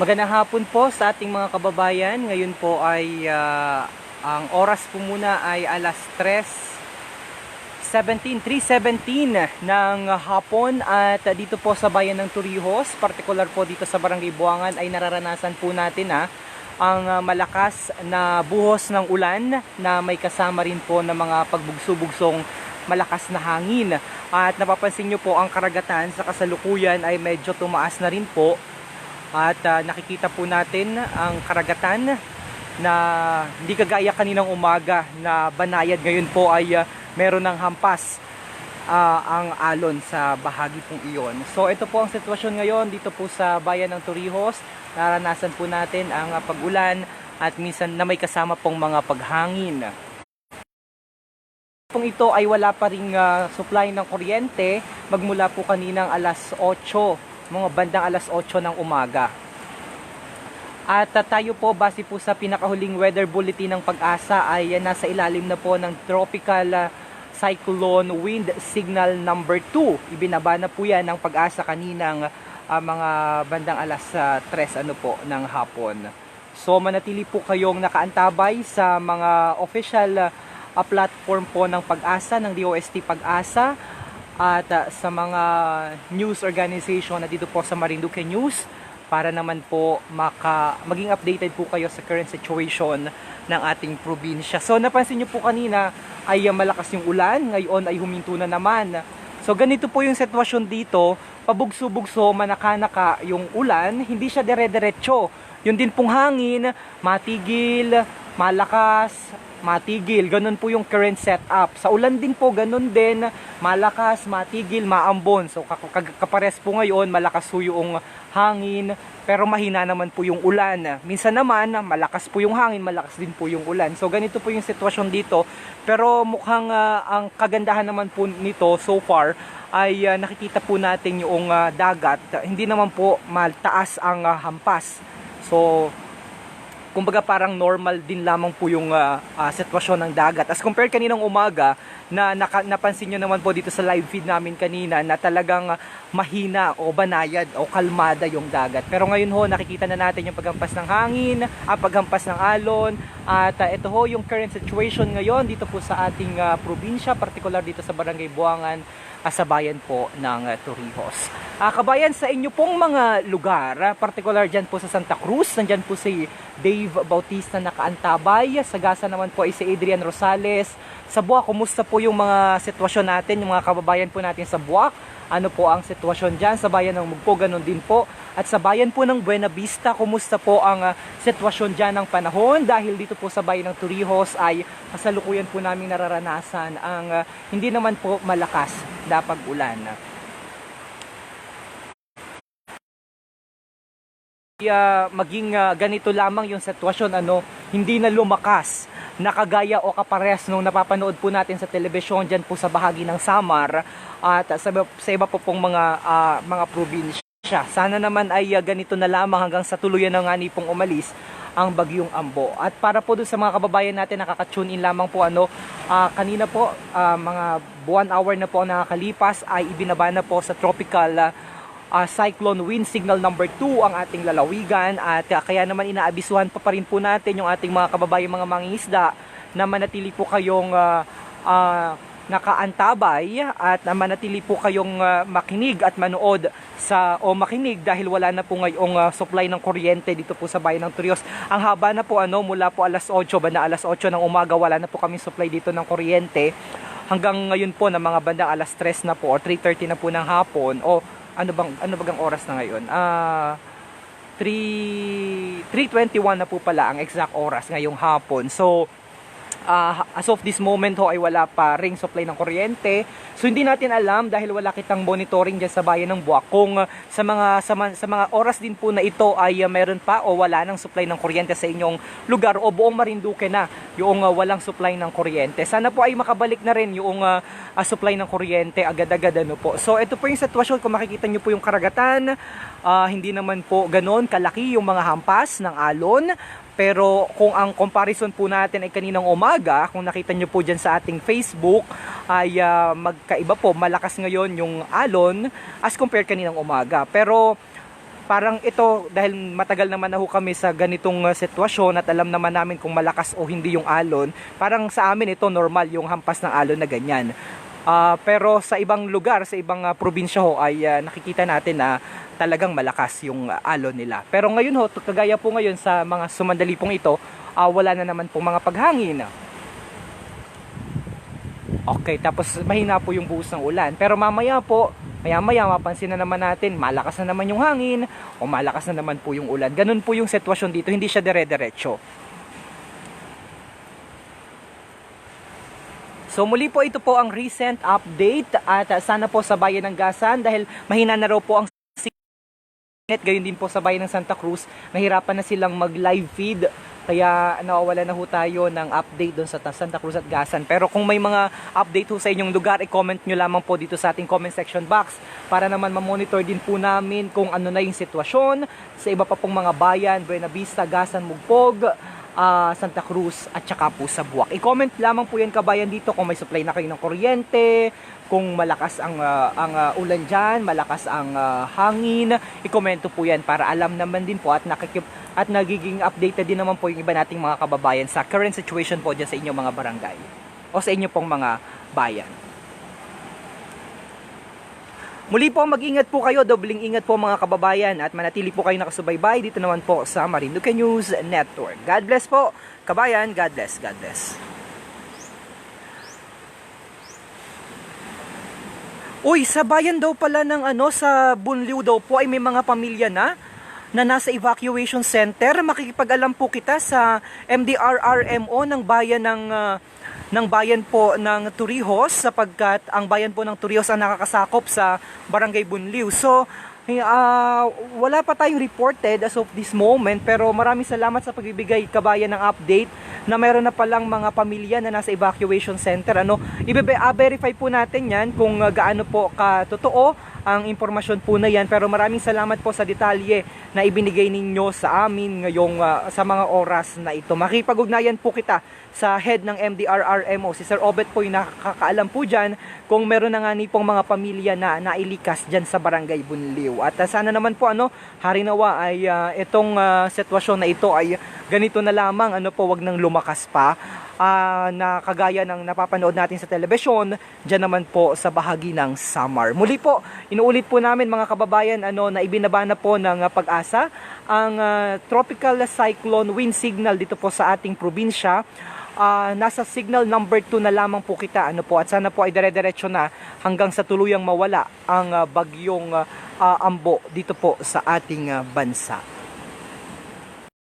Magandang hapon po sa ating mga kababayan. Ngayon po ay ah, ang oras po muna ay alas 3.17, 3.17 ng hapon at dito po sa bayan ng Torrijos, particular po dito sa Barangay Buangan ay nararanasan po natin ha, ang ah, malakas na buhos ng ulan na may kasama rin po ng mga pagbugso-bugsong malakas na hangin. At napapansin nyo po ang karagatan sa kasalukuyan ay medyo tumaas na rin po at ah, nakikita po natin ang karagatan na hindi kagaya kaninang umaga na banayad ngayon po ay ah, meron ng hampas ah, ang alon sa bahagi pong iyon. So ito po ang sitwasyon ngayon dito po sa bayan ng Torrijos. Naranasan po natin ang ah, pag-ulan at minsan na may kasama pong mga paghangin. Pong ito ay wala pa ring ah, supply ng kuryente magmula po kaninang alas 8 mga bandang alas 8 ng umaga. At uh, tayo po base po sa pinakahuling weather bulletin ng pag-asa ay uh, nasa ilalim na po ng tropical uh, cyclone wind signal number 2. Ibinaba na po yan ng pag-asa kaninang uh, mga bandang alas uh, 3 ano po ng hapon. So manatili po kayong nakaantabay sa mga official uh, platform po ng pag-asa ng DOST Pag-asa at uh, sa mga news organization na dito po sa Marinduque News para naman po maka, maging updated po kayo sa current situation ng ating probinsya. So napansin nyo po kanina ay uh, malakas yung ulan, ngayon ay huminto na naman. So ganito po yung sitwasyon dito, pabugso-bugso, manaka-naka yung ulan, hindi siya dire-diretso. Yun din pong hangin, matigil, malakas, matigil. Ganun po yung current setup. Sa ulan din po, ganun din. Malakas, matigil, maambon. So kapares po ngayon, malakas po yung hangin. Pero mahina naman po yung ulan. Minsan naman, malakas po yung hangin, malakas din po yung ulan. So ganito po yung sitwasyon dito. Pero mukhang ah, ang kagandahan naman po nito so far ay ah, nakikita po natin yung ah, dagat. Hindi naman po maltaas ang ah, hampas. So kumbaga parang normal din lamang po yung ah, ah, sitwasyon ng dagat. As compared kaninang umaga, na naka, napansin nyo naman po dito sa live feed namin kanina na talagang ah, mahina o banayad o kalmada yung dagat. Pero ngayon ho, nakikita na natin yung paghampas ng hangin, ah, paghampas ng alon, at ah, ito ho yung current situation ngayon dito po sa ating ah, probinsya, particular dito sa Barangay Buangan, sa bayan po ng Torrijos. Ah, kabayan sa inyo pong mga lugar, ah, particular dyan po sa Santa Cruz, nandyan po si Dave Bautista na kaantabay, sa Gasa naman po ay si Adrian Rosales, sa Buwak, kumusta po yung mga sitwasyon natin, yung mga kababayan po natin sa Buwak, ano po ang sitwasyon dyan, sa bayan ng Mugpo, ganun din po, at sa bayan po ng Buena Vista, kumusta po ang ah, sitwasyon dyan ng panahon, dahil dito po sa bayan ng Torrijos ay kasalukuyan po namin nararanasan ang ah, hindi naman po malakas na pag-ulan. uh, maging uh, ganito lamang yung sitwasyon ano hindi na lumakas nakagaya o kapares nung napapanood po natin sa telebisyon dyan po sa bahagi ng Samar at sa, sa iba po pong mga uh, mga probinsya sana naman ay uh, ganito na lamang hanggang sa tuluyan na nga ni pong umalis ang bagyong Ambo. At para po dun sa mga kababayan natin nakaka-tune in lamang po ano, uh, kanina po uh, mga buwan hour na po ang nakakalipas ay ibinaba na po sa tropical uh, uh, cyclone wind signal number 2 ang ating lalawigan at uh, kaya naman inaabisuhan pa pa rin po natin yung ating mga kababayan mga mangingisda na manatili po kayong uh, uh, nakaantabay at na manatili po kayong uh, makinig at manood sa o makinig dahil wala na po ngayong uh, supply ng kuryente dito po sa bayan ng Turios. Ang haba na po ano mula po alas 8 ba na alas 8 ng umaga wala na po kami supply dito ng kuryente hanggang ngayon po na mga bandang alas 3 na po or 3:30 na po ng hapon o ano bang ano bagang oras na ngayon? Ah uh, 3 3:21 na po pala ang exact oras ngayong hapon. So uh, as of this moment ho ay wala pa ring supply ng kuryente. So hindi natin alam dahil wala kitang monitoring diyan sa bayan ng Buwak kung uh, sa mga sa, sa mga oras din po na ito ay uh, meron pa o wala nang supply ng kuryente sa inyong lugar o buong Marinduque na yung uh, walang supply ng kuryente. Sana po ay makabalik na rin yung uh, supply ng kuryente agad-agad ano po. So ito po yung sitwasyon kung makikita niyo po yung karagatan, uh, hindi naman po ganoon kalaki yung mga hampas ng alon pero kung ang comparison po natin ay kaninang umaga, kung nakita nyo po dyan sa ating Facebook, ay uh, magkaiba po, malakas ngayon yung alon as compared kaninang umaga. Pero parang ito dahil matagal naman na ho kami sa ganitong uh, sitwasyon at alam naman namin kung malakas o hindi yung alon, parang sa amin ito normal yung hampas ng alon na ganyan. Ah, pero sa ibang lugar, sa ibang ah, probinsya ho ay ah, nakikita natin na talagang malakas yung ah, alon nila. Pero ngayon ho, kagaya po ngayon sa mga sumandali pong ito, ah, wala na naman po mga paghangin. Okay, tapos mahina po yung buhos ng ulan. Pero mamaya po, maya-maya mapansin na naman natin, malakas na naman yung hangin o malakas na naman po yung ulan. Ganun po yung sitwasyon dito, hindi siya dire-diretso. So muli po ito po ang recent update at uh, sana po sa bayan ng Gasan dahil mahina na raw po ang signal. Gayon din po sa bayan ng Santa Cruz, nahirapan na silang mag-live feed kaya nawawala na ho tayo ng update doon sa ta- Santa Cruz at Gasan. Pero kung may mga update ho sa inyong lugar, i-comment nyo lamang po dito sa ating comment section box para naman ma-monitor din po namin kung ano na yung sitwasyon sa iba pa pong mga bayan, Buena Vista, Gasan, Mugpog, ah, Santa Cruz at saka po sa Buwak. I-comment lamang po yan kabayan dito kung may supply na kayo ng kuryente, kung malakas ang ah, ang ah, ulan diyan, malakas ang ah, hangin, i-komento po yan para alam naman din po at nakikip at nagiging updated din naman po yung iba nating mga kababayan sa current situation po dyan sa inyong mga barangay o sa inyo pong mga bayan. Muli po, mag-ingat po kayo, dobling ingat po mga kababayan at manatili po kayo nakasubaybay dito naman po sa Marinduque News Network. God bless po, kabayan, God bless, God bless. Uy, sa bayan daw pala ng ano, sa Bunliw daw po ay may mga pamilya na na nasa evacuation center. Makikipag-alam po kita sa MDRRMO ng bayan ng ah, ng bayan po ng Turihos sapagkat ang bayan po ng Turihos ang nakakasakop sa Barangay Bunliw. So, ah, wala pa tayong reported as of this moment pero maraming salamat sa pagbibigay kabayan ng update na mayroon na palang mga pamilya na nasa evacuation center. Ano, i-verify po natin 'yan kung ah, gaano po ka totoo ang impormasyon po na yan pero maraming salamat po sa detalye na ibinigay ninyo sa amin ngayong ah, sa mga oras na ito. Makipag-ugnayan po kita sa head ng MDRRMO. Si Sir Obet po yung nakakaalam po dyan kung meron na nga ni pong mga pamilya na nailikas dyan sa Barangay Bunliw. At ah, sana naman po ano, harinawa ay ah, itong ah, sitwasyon na ito ay ganito na lamang ano po wag nang lumakas pa ah, na kagaya ng napapanood natin sa telebisyon dyan naman po sa bahagi ng Samar. Muli po, inuulit po namin mga kababayan ano na ibinaba na po ng ah, pag-asa ang ah, tropical cyclone wind signal dito po sa ating probinsya. Ah, nasa signal number 2 na lamang po kita ano po at sana po ay dire-diretso na hanggang sa tuluyang mawala ang ah, bagyong ah, ambo dito po sa ating ah, bansa.